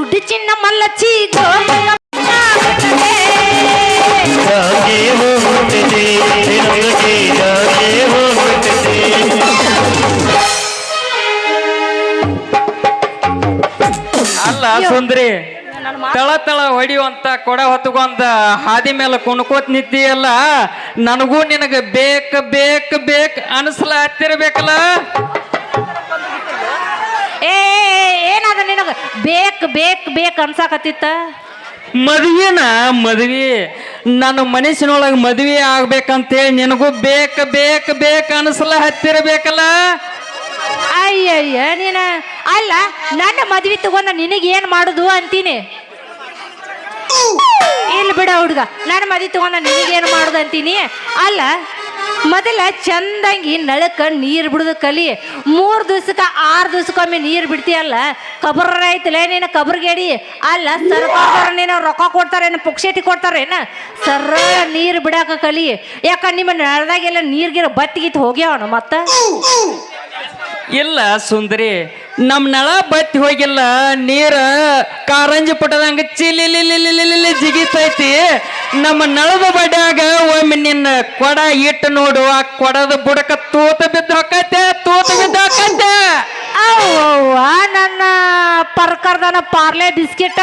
ನಿನಗೆ ಯಾಕೆ ಹೋಗುತ್ತದೆ ಅಲ್ಲ ಸುಂದ್ರಿ, ತಳ ತಳ ಹೊಡಿಯುವಂತ ಕೊಡ ಹೊತ್ಕೊಂಡ ಹಾದಿ ಮೇಲೆ ಕುಣ್ಕೋತ್ ನಿಂತಿಯಲ್ಲ, ನನಗೂ ನಿನಗ ಬೇಕ ಬೇಕ ಬೇಕ ಅನ್ಸಲ ಏ ಏನದ ನಿನಗ ಬೇಕ್ ಬೇಕ್ ಬೇಕ್ ಅನ್ಸಾಕತ್ತಿತ್ತ? ಮದ್ವಿನ ಮದ್ವಿ. ನನ್ನ ಮನಸ್ಸಿನೊಳಗೆ ಮದ್ವಿ ಆಗ್ಬೇಕಂತೇಳಿ ನಿನಗೂ ಬೇಕ ಬೇಕ ಬೇಕ ಅನ್ಸಲ್ಲ ಹತ್ತಿರಬೇಕಲ್ಲ? ಅಯ್ಯಯ್ಯ ನೀನ ಅಲ್ಲ ನನ್ನ ಮದ್ವಿ ತಗೊಂಡ ನಿನಗೆ ಏನ್ ಮಾಡುದು ಅಂತೀನಿ? ಇಲ್ಲಿ ಬಿಡ ಹುಡುಗ ನನ್ನ ಮದ್ವಿ ತಗೊಂಡ ನಿನಗೇನು ಮಾಡುದು ಅಂತೀನಿ? ಅಲ್ಲ ಮೊದಲ ಚಂದಂಗಿ ನಳಕ ನೀರು ಬಿಡುದು ಕಲಿ. ಮೂರು ದಿವ್ಸಕ್ಕೆ ಆರು ದಿವ್ಸಕ್ಕೊಮ್ಮೆ ನೀರು ಬಿಡ್ತೀಯಲ್ಲ? ಕಬ್ರ ಐತಿಲ್ಲ ನೀನು ಕಬರ್ಗೇಡಿ? ಅಲ್ಲ ಸರ್ಕಾರದವ್ರು ನೀನು ರೊಕ್ಕ ಕೊಡ್ತಾರೇನು, ಪುಕ್ಷೇಟಿ ಕೊಡ್ತಾರೇನ? ಸರ್ರ ನೀರು ಬಿಡಾಕ ಕಲಿ. ಯಾಕ ನಿಮ್ಮ ನಳದಾಗೆಲ್ಲ ನೀರ್ಗಿರ ಬತ್ತಿಗಿತ್ತು ಹೋಗ್ಯಾವನು ಮತ್ತ? ಇಲ್ಲ ಸುಂದರಿ ನಮ್ ನಳ ಬತ್ತಿ ಹೋಗಿಲ್ಲ ನೀರ ಕಾರಂಜಿ ಪುಟದಂಗ ಚಿಲಿ ಜಿಗಿತೈತಿ. ನಮ್ಮ ನಳದ ಬಡ್ಯಾಗ ಒಮ್ಮೆ ನಿನ್ನ ಕೊಡ ಇಟ್ಟು ನೋಡು ಆ ಕೊಡದ ಬುಡಕ ತೂತ ಬಿದ್ದ ಹಾಕತ್ತೆ ತೂತ ಬಿದ್ದ ನನ್ನ ಪರ್ಕರ್ದನ ಪಾರ್ಲೆ ಬಿಸ್ಕೆಟ್.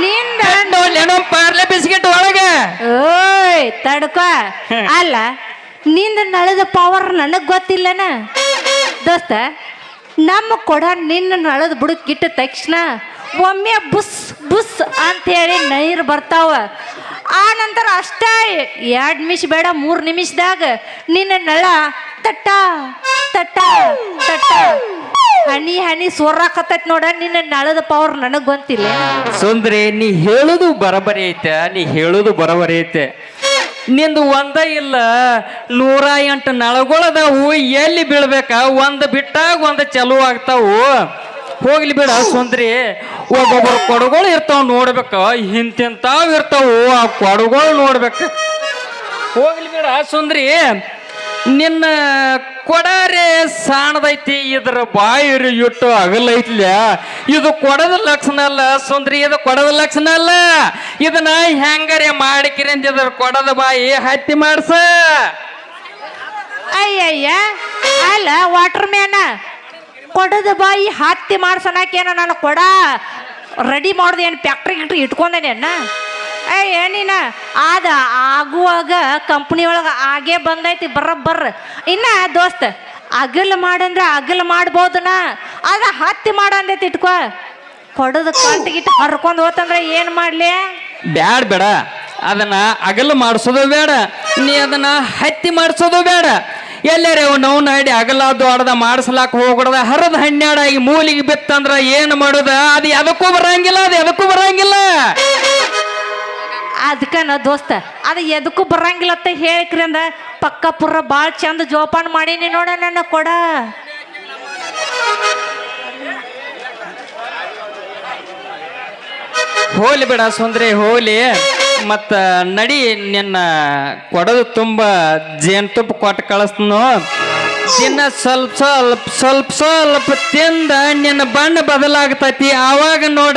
ನಿಂದ ಪಾರ್ಲೆ ಬಿಸ್ಕೆಟ್ ಒಳಗೆ. ಓಯ್ ತಡ್ಕ. ಅಲ್ಲ ನಿಂದ ನಳದ ಪವರ್ ನನಗ್ ಗೊತ್ತಿಲ್ಲನ? ದೋಸ್ತ ನಮ್ಮ ಕೊಡ ನಿನ್ನ ನಳದ ಬುಡಕ್ಕಿಟ್ಟ ತಕ್ಷಣ ಒಮ್ಮೆ ಬುಸ್ ಬುಸ್ ಅಂತೇಳಿ ನೀರು ಬರ್ತಾವ. ಆ ನಂತರ ಅಷ್ಟೇ, ಎರಡು ನಿಮಿಷ ಬೇಡ, ಮೂರು ನಿಮಿಷದಾಗ ನಿನ್ನ ನಳ ತಟ್ಟ ತಟ್ಟ ತಟ್ಟ. ಹನಿ ಹನಿ ಸೊರ್ರಾಕತ್ತೈತ್ ನೋಡ, ನಿನ್ನ ನಳದ ಪವರ್ ನನಗ್ ಗೊತ್ತಿಲ್ಲ ಸುಂದ್ರಿ, ನೀ ಹೇಳುದು ಬರಬರಿ ಐತೆ, ನೀ ಹೇಳುದು ಬರಬರಿ ಐತೆ. ನಿಂದು ಒಂದ ಇಲ್ಲ, ನೂರ ಎಂಟು ನಳಗಳದಾವು ಎಲ್ಲಿ ಬೀಳ್ಬೇಕ? ಒಂದ್ ಬಿಟ್ಟಾಗ ಒಂದ್ ಚಲೋ ಆಗ್ತಾವು. ಹೋಗ್ಲಿ ಬಿಡ ಸುಂದ್ರಿ. ಒಬ್ಬೊಬ್ಬರು ಕೊಡಗಳು ಇರ್ತಾವ ನೋಡ್ಬೇಕ ಇಂತಿಂತಾವ್ ಇರ್ತಾವು, ಆ ಕೊಡಗಳು ನೋಡ್ಬೇಕ. ಹೋಗ್ಲಿ ಬಿಡ ಸುಂದ್ರಿ. ನಿನ್ನ ಕೊಡಾರೆ ಸಾಣದೈತಿ, ಇದ್ರ ಬಾಯಿರಿ ಇಟ್ಟು ಅಗಲೈತ್ಲ್ಯ? ಇದು ಕೊಡದ ಲಕ್ಷಣ ಅಲ್ಲ, ಸುಂದ್ರಿ, ಇದು ಕೊಡದ ಲಕ್ಷಣ ಅಲ್ಲ. ಇದನ್ನ ಹೆಂಗಾರೆ ಮಾಡಿಕಿರಿ ಅಂತ ಇದ್ರ ಕೊಡದ ಬಾಯಿ ಹತ್ತಿ ಮಾಡ್ಸ. ಅಯ್ಯಯ್ಯ, ಅಲ್ಲ ವಾಟರ್ ಮ್ಯಾನ ಕೊಡದ ಬಾಯಿ ಹತ್ತಿ ಮಾಡ್ಸೋಣಕೇನ ನಾನು ಕೊಡ ರೆಡಿ ಮಾಡೋದು ಏನು ಫ್ಯಾಕ್ಟ್ರಿ ಗಿಟ್ರಿ ಇಟ್ಕೊಂಡೇನ ಅಯ್ಯ ನೀನ ಆದ ಆಗುವಾಗ ಕಂಪ್ನಿ ಒಳಗೆ ಆಗೇ ಬಂದೈತಿ, ಬರ್ರ ಬರ್ರ. ಇನ್ನ ದೋಸ್ತ, ಅಗಲ್ ಮಾಡಂದ್ರೆ ಅಗಲ್ ಮಾಡ್ಬೋದನ ಅದ ಹತ್ತಿ ಮಾಡಂದೈತಿ ಇಟ್ಕೋ. ಕೊಡದ ಕಂಟಿಗಿಟ್ಟು ಹರ್ಕೊಂಡು ಹೋತಂದ್ರೆ ಏನು ಮಾಡ್ಲಿ? ಬ್ಯಾಡ ಬೇಡ. ಅದನ್ನ ಅಗಲ ಮಾಡಿಸೋದು ಬೇಡ. ನೀ ಅದನ್ನ ಹತ್ತಿ ಮಾಡಿಸೋದು ಬೇಡ. ಎಲ್ಲರೇ ನೋವು ನಾಡಿ ಅಗಲ ದೊಡ್ಡದ ಮಾಡಿಸ್ಲಾಕ ಹೋಗ್ಬಿಡದ. ಹರದ ಹನ್ನೆರಡಾಗಿ ಮೂಲಿಗೆ ಬಿತ್ತಂದ್ರ ಏನು ಮಾಡೋದ? ಅದು ಎದಕ್ಕೂ ಬರಂಗಿಲ್ಲ ಅದು ಎದಕ್ಕೂ ಬರಂಗಿಲ್ಲ. ಅದಕ್ಕೆ ನಾ ದೋಸ್ತ ಅದು ಎದಕ್ಕೂ ಬರಂಗಿಲ್ಲ ಅಂತ ಹೇಳಕ್ರಿಂದ ಪಕ್ಕ ಪುರ ಭಾಳ ಚಂದ ಜೋಪಾನ ಮಾಡೀನಿ ನೋಡ ನನ್ನ ಕೊಡ. ಹೋಲಿ ಬಿಡ ಸುಂದ್ರಿ, ಹೋಲಿ. ಮತ್ತ ನಡಿ ನಿನ್ನ ಕೊಡದು ತುಂಬ ಜೇನುತುಪ್ಪ ಕೊಟ್ಟು ಕಳಿಸ್ನು. ದಿನ ಸ್ವಲ್ಪ ಸ್ವಲ್ಪ ಸ್ವಲ್ಪ ಸ್ವಲ್ಪ ತಿಂದ ನಿನ್ನ ಬಣ್ಣ ಬದಲಾಗ್ತೈತಿ. ಆವಾಗ ನೋಡ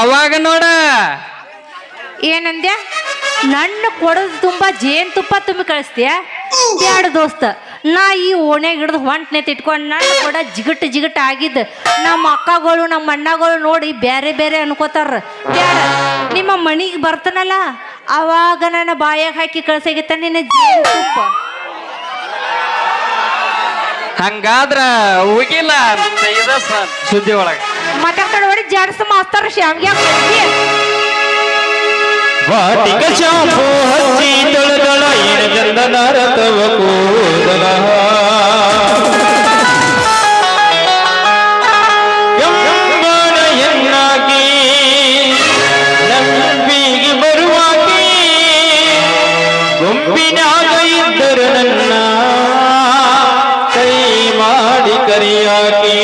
ಅವಾಗ ನೋಡ. ಏನಂದ್ಯ? ನನ್ನ ಕೊಡದು ತುಂಬಾ ಜೇನುತುಪ್ಪ ತುಂಬಿ ಕಳಿಸ್ತೀಯ? ಎರಡು ದೋಸ್ತ. ನಾ ಈ ಓಣ್ಯಾಗ ಹಿಡ್ದು ಹೊಂಟ್ನೆ ಇಟ್ಕೊಂಡು ನನ್ನ ಕೂಡ ಜಿಗಟ್ ಜಿಗಟ್ ಆಗಿದ್ದು. ನಮ್ಮ ಅಕ್ಕಗಳು ನಮ್ಮ ಅಣ್ಣಗಳು ನೋಡಿ ಬೇರೆ ಬೇರೆ ಅನ್ಕೋತಾರ. ಬ್ಯಾಡ ನಿಮ್ಮ ಮನಿಗೆ ಬರ್ತಾನಲ್ಲ ಅವಾಗ ನನ್ನ ಬಾಯಾಗ ಹಾಕಿ ಕಳ್ಸಾಗಿತ್ತ ನಿನ್ನ ಜೇನುತುಪ್ಪ ಹಂಗಾದ್ರ ಹೋಗಿಲ್ಲ ಸುದ್ದಿ ಒಳಗೆ. ಮಾತಾಡ್ತಾಡ ನೋಡಿ ಜಾಡ್ಸ ಮಾಸ್ತಾರ ವಾಟಿಕ ಶಾಂಪು ಹಚ್ಚಿ ತೊಳೆದಳ ಏನ ಚಂದನ ರಥವ ಕೂದಲ. ನನ್ನ ಕೈ ಮಾಡಿ ಕರಿಯಾಕಿ.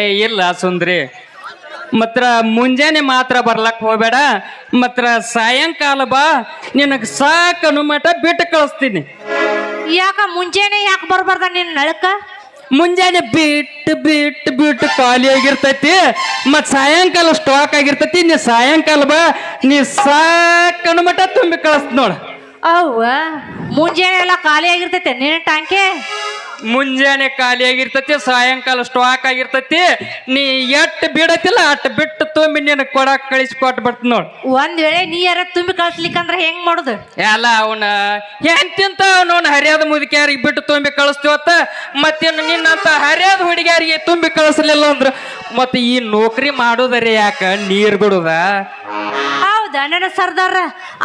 ಏ ಇಲ್ಲ ಸುಂದ್ರಿ. ಮತ್ರ ಮುಂಜಾನೆ ಮಾತ್ರ ಬರ್ಲಕ್ ಹೋಗ್ಬೇಡ. ಮತ್ರ ಸಾಯಂಕಾಲ ಬಾ ನಿನಗೆ ಸಾಕನು ಮಠ ಬಿಟ್ಟು ಕಳಿಸ್ತೀನಿ. ಯಾಕ ಮುಂಜಾನೆ ಯಾಕೆ ಬರ್ಬಾರ್ದ ನಿನ್ನ ನಳಕ? ಮುಂಜಾನೆ ಬಿಟ್ಟು ಬಿಟ್ಟು ಬಿಟ್ಟು ಖಾಲಿ ಆಗಿರ್ತೈತಿ ಮತ್ ಸಾಯಂಕಾಲ ಸ್ಟಾಕ್ ಆಗಿರ್ತೈತಿ ನೀ ಸಾಯಂಕಾಲ ಬಾ ನೀ ಸಾಕನು ಮಠ ತುಂಬಿ ಕಳಿಸ್ತ ನೋಡ. ಅವ್ವ ಮುಂಜಾನೆ ಎಲ್ಲ ಖಾಲಿ ಆಗಿರ್ತೈತೆ ನಿನ್ನ ಟ್ಯಾಂಕೆ ಮುಂಜಾನೆ ಖಾಲಿ ಆಗಿರ್ತತಿ ಸಾಯಂಕಾಲ ಸ್ಟಾಕ್ ಆಗಿರ್ತತಿ. ನೀ ಎಟ್ ಬಿಡತಿಲ್ಲ ಅಟ್ ಬಿಟ್ಟು ತುಂಬಿ ನೀನು ಕೊಡಕ್ ಕಳಿಸಿ ಕೊಟ್ಟು ಬರ್ತೀನಿ ನೋಡ್. ಒಂದ್ ವೇಳೆ ನೀ ಯಾರ ತುಂಬಿ ಕಳ್ಸ್ಲಿಕ್ಕಂದ್ರ ಹೆಂಗ್ ಮಾಡುದು? ಎಲ್ಲ ಅವನ ಹೆಂತಿಂತ ಅವನು ಹರಿಯಾದ ಮುದುಕಿಯಾರಿಗೆ ಬಿಟ್ಟು ತುಂಬಿ ಕಳಿಸ್ತೀವತ್ತ ಮತ್ತೇನು ನಿನ್ನಂತ ಹರಿಯಾದ ಹುಡುಗಿಯಾರಿಗೆ ತುಂಬಿ ಕಳಿಸ್ಲಿಲ್ಲ ಅಂದ್ರ ಮತ್ತೆ ಈ ನೌಕರಿ ಮಾಡೋದರಿ ಯಾಕ? ನೀರ್ ಬಿಡುದ? ಹೌದಾ ನನ್ನ ಸರ್ದಾರ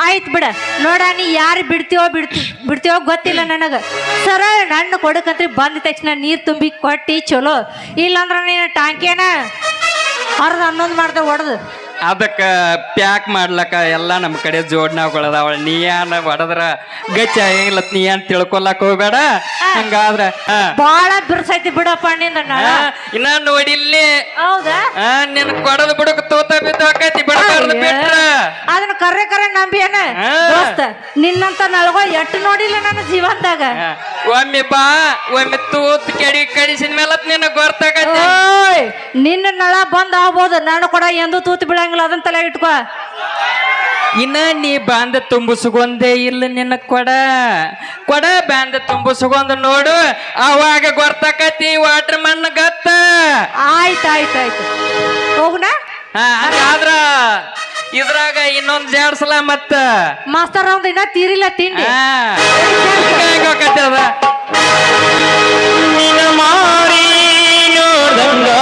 ಆಯ್ತು ಬಿಡ. ನೋಡ, ನೀ ಯಾರು ಬಿಡ್ತೀವೋ ಬಿಡ್ತಿ ಬಿಡ್ತೀವೋ ಗೊತ್ತಿಲ್ಲ ನನಗೆ. ಸರ ನನ್ನ ಕೊಡಕಂತ್ರಿ ಬಂದ ತಕ್ಷಣ ನೀರು ತುಂಬಿ ಕೊಟ್ಟು ಚಲೋ. ಇಲ್ಲಾಂದ್ರೆ ನೀನು ಟಾಂಕಿಯನ ಅರ್ಧ ಹನ್ನೊಂದು ಮಾಡ್ದೆ ಒಡ್ದು. ಅದಕ್ಕ ಪ್ಯಾಕ್ ಮಾಡ್ಲಕ್ಕ ಎಲ್ಲ ನಮ್ಮ ಕಡೆ ಜೋಡ್ನಾವ್ಗಳದಾವ ನೀ ಏನ್ ಹೊಡೆದ್ರ? ಗಚ್ಚ ಏನಿಲ್ಲ ನೀ ಏನ್ ತಿಳ್ಕೊಲಕ್ ಹೋಗ್ಬೇಡ? ಹಂಗಾದ್ರ ಹಾ. ಬಾಳ ಬಿರ್ಸೈತಿ ಬಿಡಪ್ಪ ನಿಂದ ನಳ. ಹಾ, ಇನ್ನ ನೋಡಿಲ್ಲಿ ಹೌದಾ? ಆ ನಿನ್ ಕೊಡದ ಬಿಡಕ್ ತೂತ ಬಿದ್ದು ಹಾಕೈತಿ ಬಿಡಬಾರ್ದು ಬಿಟ್ರ. ಅದನ್ನ ಕರೆ ಕರೆ ಹಾ. ದೋಸ್ತ ನಿನ್ನಂತ ನಳಗೋ ಎಟ್ಟು ನೋಡಿಲ್ಲ ನನ್ನ ಜೀವನದಾಗ. ಒಮ್ಮೆ ಬಾ ಒಮ್ಮೆ ತೂತ್ ಕೆಡಿ ಕಡಿಸಿದ ಮೇಲೆ ನಿನ್ನ ಗೊತ್ತಾಗತ್ತೆ ಓಯ್ ನಿನ್ನ ನಳ ಬಂದ್ ಆಗ್ಬೋದು. ನಾನು ಕೂಡ ಎಂದು ತೂತು ಬಿಡಂಗಿಲ್ಲ ಅದನ್ನ ತಲೆ ಇಟ್ಕೋ. ಇನ್ನ ನೀ ಬಾಂಧ ತುಂಬಿಸ್ಕೊಂದೇ ಇಲ್ಲ ನಿನ್ನ ಕೊಡ. ಕೊಡ ಬಾಂಧ ತುಂಬಿಸ್ಕೊಂದ ನೋಡು. ಅವಾಗ ಗೊತ್ತಾಕತಿ ವಾಟರ್ ಮಣ್ಣ ಗತ್ತ. ಆಯ್ತು ಆಯ್ತು ಆಯ್ತು. ಹೋಗುಣ ಹಾ, ಆದ್ರ ಇದ್ರಾಗ ಇನ್ನೊಂದ್ ಜಾಡ್ಸಲ ಮತ್ತ. ಮಾಸ್ತರ್ ಅವ್ನ್ದು ಇನ್ನ ತೀರಿಲ್ಲ ತಿಂಡಿ. ಹಾ, ಹಿಂಗಾಗಿ ಹೋಗತ್ತೆ ಅದ அடங்கா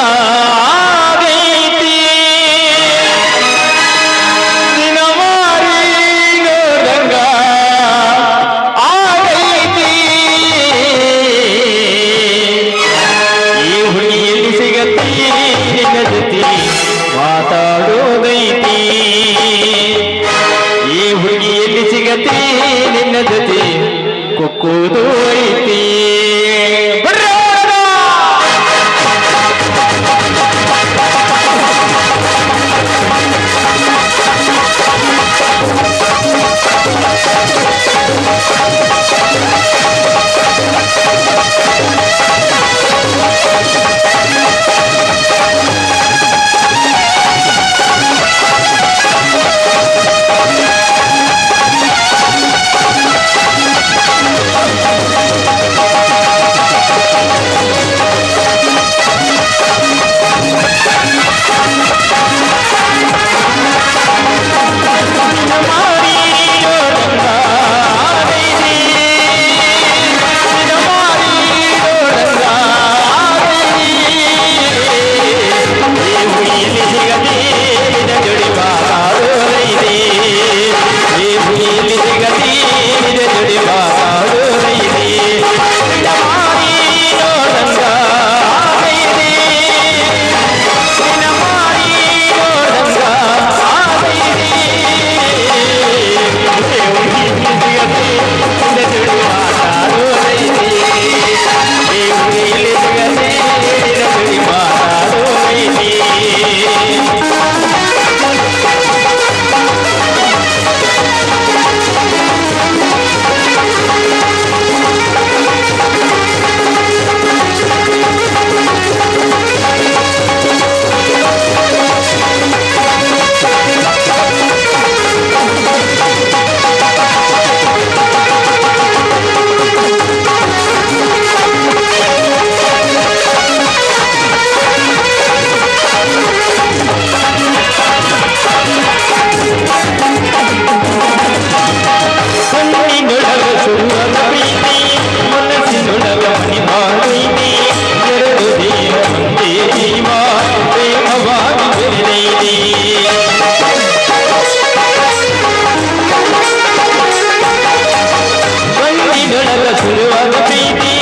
గురువరు ప్రీతి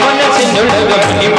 మనసినుడవ ప్రేమ